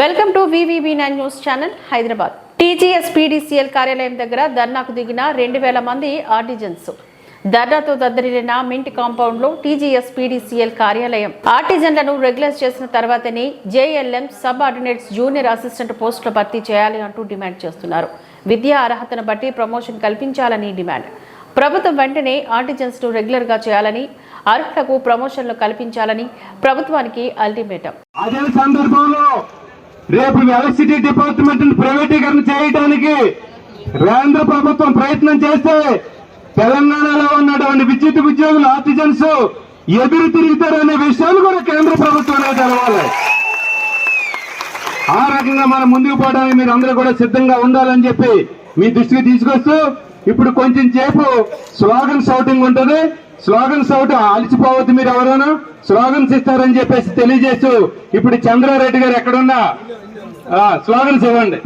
Welcome to VVB nine news channel Hyderabad. TGS PDCL కార్యాలయం దగ్గర ధర్నాకు దిగిన రెండు వేల మంది ఆర్టిజన్స్. ధర్నాతో దద్దరిల్లిన మింట్ కాంపౌండ్లో టీజీఎస్ పీడీసీఎల్ కార్యాలయం. ఆర్టిజన్లను రెగ్యులైజ్ చేసిన తర్వాతనే JLM subordinates junior assistant పోస్టులు భర్తీ చేయాలి అంటూ డిమాండ్ చేస్తున్నారు. విద్యా అర్హతను బట్టి ప్రమోషన్ కల్పించాలని డిమాండ్. ప్రభుత్వం వెంటనే ఆర్టిజన్స్ను రెగ్యులర్గా చేయాలని అర్హులకు ప్రమోషన్లు కల్పించాలని ప్రభుత్వానికి అల్టిమేటం. అదే సందర్భంలో రేపు ఎలక్ట్రిసిటీ డిపార్ట్మెంట్ ప్రైవేటీకరణ చేయడానికి కేంద్ర ప్రభుత్వం ప్రయత్నం చేస్తే తెలంగాణలో ఉన్నటువంటి విద్యుత్ ఉద్యోగులు ఆర్టిజన్స్ ఎదురు తిరుగుతారనే విషయాన్ని కూడా కేంద్ర ప్రభుత్వమే తెలవాలి. ఆ రకంగా మనం ముందుకు పోవడానికి మీరు అందరూ కూడా సిద్ధంగా ఉండాలని చెప్పి మీ దృష్టికి తీసుకొస్తూ ఇప్పుడు కొంచెం సేపు స్లోగన్ షౌటింగ్ ఉంటుంది. స్లోగన్స్ షౌట్ అలిచిపోవద్దు మీరు ఎవరైనా? స్లోగన్స్ ఇస్తారని చెప్పేసి తెలియజేస్తూ ఇప్పుడు చంద్రారెడ్డి గారు ఎక్కడున్నా? స్లోగన్స్ ఇవ్వండి.